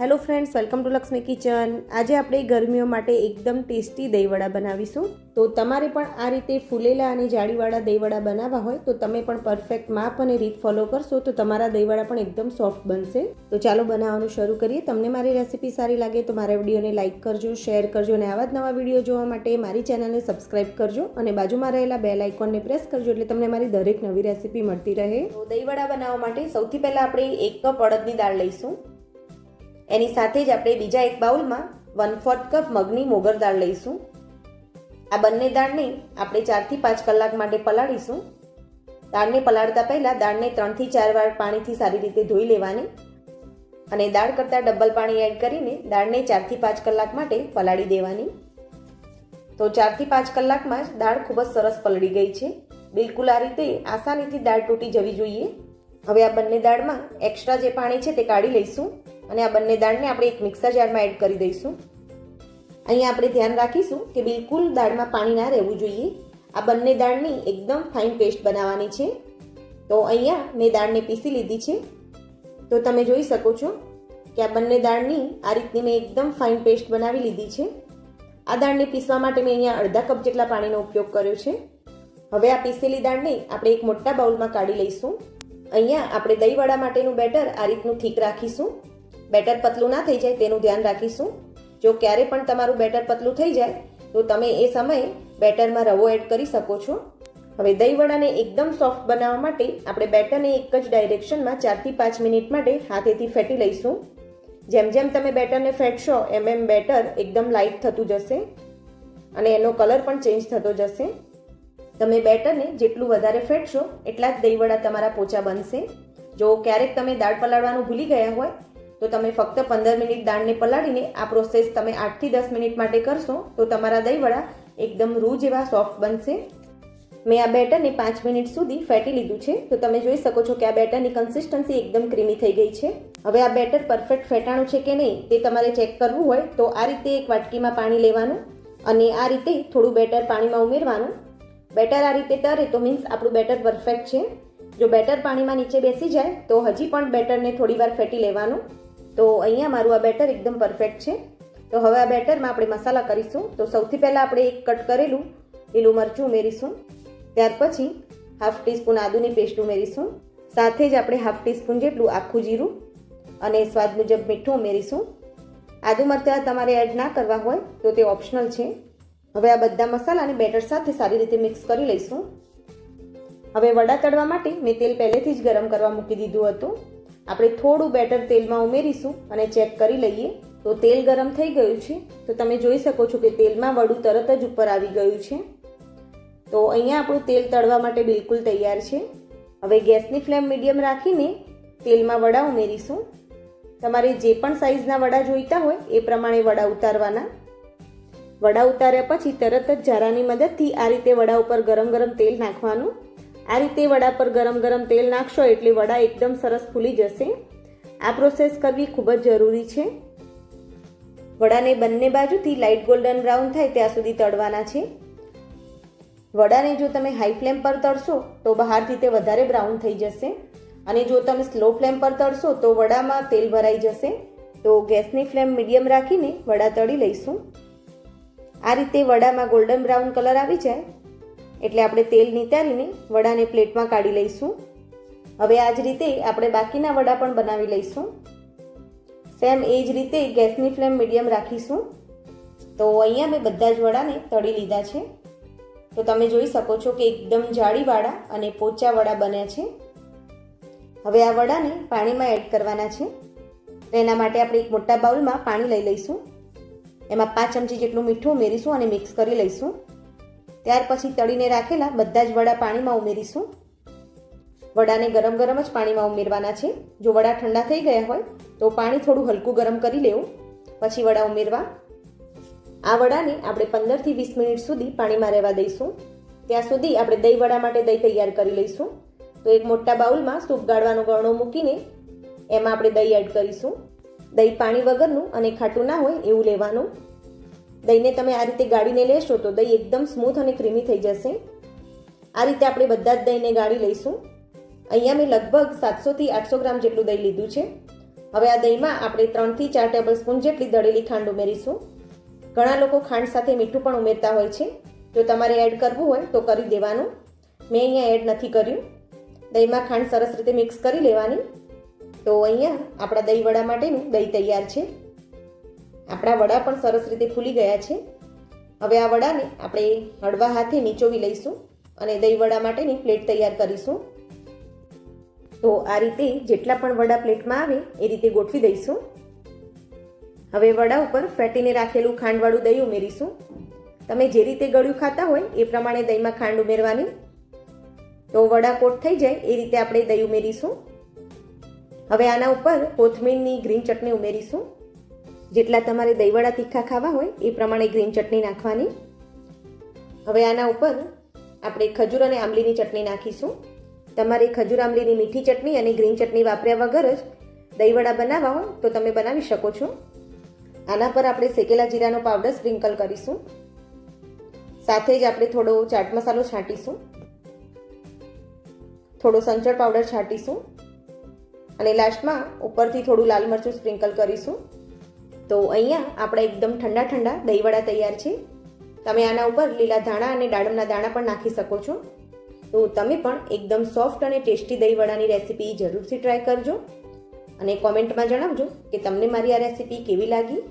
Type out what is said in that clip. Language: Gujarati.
Hello friends, welcome to Lakshmi kitchen. આજે આપણે ગરમીઓ માટે એકદમ ટેસ્ટી દહીંવડા બનાવીશું. તો તમારે પણ આ રીતે ફૂલેલા અને જાળીવાળા દહીંવડા બનાવવા હોય, તો તમે પણ પરફેક્ટ માપ અને રીત ફોલો કરશો, તો તમારા દહીંવડા પણ એકદમ સોફ્ટ બનશે. તો ચાલો બનાવવાનું શરૂ કરીએ. તમને મારી રેસીપી સારી લાગે તો મારા વિડીયોને લાઇક કરજો, શેર કરજો અને આવા જ નવા વીડિયો જોવા માટે મારી ચેનલને સબસ્ક્રાઇબ કરજો અને બાજુમાં રહેલા બેલ આઇકોનને પ્રેસ કરજો એટલે તમને મારી દરેક નવી રેસીપી મળતી રહે. તો દહીંવડા બનાવવા માટે સૌથી પહેલાં આપણે એક કપ અડદની દાળ લઈશું. એની સાથે જ આપણે બીજા એક બાઉલમાં વન ફોર્થ કપ મગની મોગર દાળ લઈશું. આ બંને દાળને આપણે ચારથી પાંચ કલાક માટે પલાળીશું. દાળને પલાળતા પહેલાં દાળને ત્રણથી ચાર વાર પાણીથી સારી રીતે ધોઈ લેવાની અને દાળ કરતાં ડબલ પાણી એડ કરીને દાળને ચારથી પાંચ કલાક માટે પલાળી દેવાની. તો ચારથી પાંચ કલાકમાં જ દાળ ખૂબ જ સરસ પલળી ગઈ છે. બિલકુલ આ રીતે આસાનીથી દાળ તૂટી જવી જોઈએ. હવે આ બંને દાળમાં એક્સ્ટ્રા જે પાણી છે તે કાઢી લઈશું. અને આ બંને દાળને આપણે એક મિક્સર જારમાં એડ કરી દઈશું. અહીંયા આપણે ધ્યાન રાખીશું કે બિલકુલ દાળમાં પાણી ના રહેવું જોઈએ. આ બંને દાળની એકદમ ફાઇન પેસ્ટ બનાવવાની છે. તો અહીંયા મેં દાળને પીસી લીધી છે. તો તમે જોઈ શકો છો કે આ બંને દાળની આ રીતની મેં એકદમ ફાઇન પેસ્ટ બનાવી લીધી છે. આ દાળને પીસવા માટે મેં અહીંયા અડધા કપ જેટલા પાણીનો ઉપયોગ કર્યો છે. હવે આ પીસેલી દાળને આપણે એક મોટા બાઉલમાં કાઢી લઈશું. અહીંયા આપણે દહીંવડા માટેનું બેટર આ રીતનું ઠીક રાખીશું. બેટર પતલું ના થઈ જાય, તેનું ધ્યાન રાખીશું. જો ક્યારે પણ તમારું બેટર પતલું થઈ જાય, તો તમે એ સમયે બેટરમાં રવો એડ કરી શકો છો. હવે દહીંવડાને એકદમ સોફ્ટ બનાવવા માટે આપણે બેટરને એક જ ડાયરેક્શનમાં ચારથી પાંચ મિનિટ માટે હાથેથી ફેટી લઈશું. જેમ જેમ તમે બેટરને ફેટશો, એમ એમ બેટર એકદમ લાઇટ થતું જશે અને એનો કલર પણ ચેન્જ થતો જશે. તમે બેટરને જેટલું વધારે ફેટશો, એટલા જ દહીંવડા તમારા પોચા બનશે. જો ક્યારેક તમે દાળ પલાળવાનું ભૂલી ગયા હોય તો તમે ફક્ત પંદર મિનિટ દાળને પલાળીને આ પ્રોસેસ તમે આઠથી દસ મિનિટ માટે કરશો, તો તમારા દહીંવડા એકદમ રૂ જેવા સોફ્ટ બનશે. મેં આ બેટરને પાંચ મિનિટ સુધી ફેટી લીધું છે, તો તમે જોઈ શકો છો કે આ બેટરની કન્સિસ્ટન્સી એકદમ ક્રીમી થઈ ગઈ છે. હવે આ બેટર પરફેક્ટ ફેટાણું છે કે નહીં, તે તમારે ચેક કરવું હોય, તો આ રીતે એક વાટકીમાં પાણી લેવાનું અને આ રીતે થોડું બેટર પાણીમાં ઉમેરવાનું. બેટર આ રીતે તરે તો મીન્સ આપણું બેટર પરફેક્ટ છે. જો બેટર પાણીમાં નીચે બેસી જાય, તો હજી પણ બેટરને થોડી વાર ફેટી લેવાનું. તો અહીંયા મારું આ બેટર એકદમ પરફેક્ટ છે. તો હવે આ બેટરમાં આપણે મસાલા કરીશું. તો સૌથી પહેલાં આપણે એક કટ કરેલું લીલું મરચું ઉમેરીશું. ત્યાર પછી હાફ ટીસ્પૂન આદુની પેસ્ટ ઉમેરીશું. સાથે જ આપણે હાફ ટીસ્પૂન જેટલું આખું જીરું અને સ્વાદ મુજબ મીઠું ઉમેરીશું. આદુ મરચાં તમારે એડ ના કરવા હોય તો તે ઓપ્શનલ છે. હવે આ બધા મસાલાને બેટર સાથે સારી રીતે મિક્સ કરી લઈશું. હવે વડા તળવા માટે મેં તેલ પહેલેથી જ ગરમ કરવા મૂકી દીધું હતું. આપણે થોડું બેટર તેલમાં ઉમેરીશું અને ચેક કરી લઈએ. તો તેલ ગરમ થઈ ગયું છે. તો તમે જોઈ શકો છો કે તેલમાં વડું તરત જ ઉપર આવી ગયું છે. તો અહીંયા આપણું તેલ તળવા માટે બિલકુલ તૈયાર છે. હવે ગેસની ફ્લેમ મીડિયમ રાખીને તેલમાં વડા ઉમેરીશું. તમારે જે પણ સાઇઝના વડા જોઈતા હોય એ પ્રમાણે વડા ઉતારવાના. વડા ઉતાર્યા પછી તરત જ જારાની મદદથી આ રીતે વડા ઉપર ગરમ ગરમ તેલ નાખવાનું. આ રીતે વડા પર ગરમ ગરમ તેલ નાખશો એટલે વડા એકદમ સરસ ફૂલી જશે. આ પ્રોસેસ કરવી ખૂબ જ જરૂરી છે. વડાને બંને બાજુથી લાઇટ ગોલ્ડન બ્રાઉન થાય ત્યાં સુધી તળવાના છે. વડાને જો તમે હાઈ ફ્લેમ પર તળશો તો બહારથી તે વધારે બ્રાઉન થઈ જશે. અને જો તમે સ્લો ફ્લેમ પર તળશો તો વડામાં તેલ ભરાઈ જશે. તો ગેસની ફ્લેમ મીડિયમ રાખીને વડા તળી લઈશું. આ રીતે વડામાં ગોલ્ડન બ્રાઉન કલર આવી જાય. એટલે આપણે તેલ નિતારીને વડાને પ્લેટમાં કાઢી લઈશું. હવે આ જ રીતે આપણે બાકીના વડા પણ બનાવી લઈશું. સેમ એ જ રીતે ગેસની ફ્લેમ મીડિયમ રાખીશું. તો અહીંયા મેં બધા જ વડાને તળી લીધા છે. તો તમે જોઈ શકો છો કે એકદમ જાળીવાળા અને પોચા વડા બન્યા છે. હવે આ વડાને પાણીમાં એડ કરવાના છે. એના માટે આપણે એક મોટા બાઉલમાં પાણી લઈ લઈશું. એમાં પાંચ ચમચી જેટલું મીઠું ઉમેરીશું અને મિક્સ કરી લઈશું. ત્યાર પછી તળીને રાખેલા બધા જ વડા પાણીમાં ઉમેરીશું. વડાને ગરમ ગરમ જ પાણીમાં ઉમેરવાના છે. જો વડા ઠંડા થઈ ગયા હોય, તો પાણી થોડું હલકું ગરમ કરી લેવું. પછી વડા ઉમેરવા. આ વડાને આપણે પંદરથી વીસ મિનિટ સુધી પાણીમાં રહેવા દઈશું. ત્યાં સુધી આપણે દહીં વડા માટે દહીં તૈયાર કરી લઈશું. તો એક મોટા બાઉલમાં સૂપ ગાળવાનો ગળણો મૂકીને એમાં આપણે દહીં એડ કરીશું. દહીં પાણી વગરનું અને ખાટું ના હોય એવું લેવાનું. દહીંને તમે આ રીતે ગાળીને લેશો તો દહીં એકદમ સ્મૂથ અને ક્રીમી થઈ જશે. આ રીતે આપણે બધા જ દહીંને ગાળી લઈશું. અહીંયા મેં લગભગ સાતસોથી આઠસો ગ્રામ જેટલું દહીં લીધું છે. હવે આ દહીંમાં આપણે ત્રણથી ચાર ટેબલ સ્પૂન જેટલી દળેલી ખાંડ ઉમેરીશું. ઘણા લોકો ખાંડ સાથે મીઠું પણ ઉમેરતા હોય છે. જો તમારે એડ કરવું હોય તો કરી દેવાનું. મેં અહીંયા એડ નથી કર્યું. દહીંમાં ખાંડ સરસ રીતે મિક્સ કરી લેવાની. તો અહીંયા આપણા દહીં વડા માટેનું દહીં તૈયાર છે. આપણા વડા પણ સરસ રીતે ફૂલી ગયા છે. હવે આ વડાને આપણે હળવા હાથે નીચોવી લઈશું અને દહીં વડા માટેની પ્લેટ તૈયાર કરીશું. તો આ રીતે જેટલા પણ વડા પ્લેટમાં આવે એ રીતે ગોઠવી દઈશું. હવે વડા ઉપર ફેટીને રાખેલું ખાંડવાળું દહીં ઉમેરીશું. તમે જે રીતે ગળ્યું ખાતા હોય એ પ્રમાણે દહીંમાં ખાંડ ઉમેરવાની. તો વડા કોટ થઈ જાય એ રીતે આપણે દહીં ઉમેરીશું. હવે આના ઉપર કોથમીરની ગ્રીન ચટણી ઉમેરીશું. જેટલા તમારે દહીંવડા તીખા ખાવા હોય, એ પ્રમાણે ગ્રીન ચટણી નાખવાની. હવે આના ઉપર આપણે ખજૂર અને આંબલીની ચટણી નાખીશું. તમારે ખજૂર, આંબલીની મીઠી ચટણી અને ગ્રીન ચટણી વાપર્યા વગર જ દહીંવડા બનાવવા હોય, તો તમે બનાવી શકો છો. આના પર આપણે શેકેલા જીરાનો પાવડર સ્પ્રિંકલ કરીશું. સાથે જ આપણે થોડો ચાટ મસાલો છાંટીશું. થોડો સંચળ પાવડર છાંટીશું. અને લાસ્ટમાં ઉપરથી થોડું લાલ મરચું સ્પ્રિંકલ કરીશું. તો અહીંયા આપણે એકદમ ઠંડા ઠંડા દહીંવડા તૈયાર છે. તમે આના ઉપર લીલા ધાણા અને દાડમના દાણા પણ નાખી શકો છો. તો તમે પણ એકદમ સોફ્ટ અને ટેસ્ટી દહીંવડાની રેસીપી જરૂરથી ટ્રાય કરજો. અને કોમેન્ટમાં જણાવજો કે તમને મારી આ રેસીપી કેવી લાગી.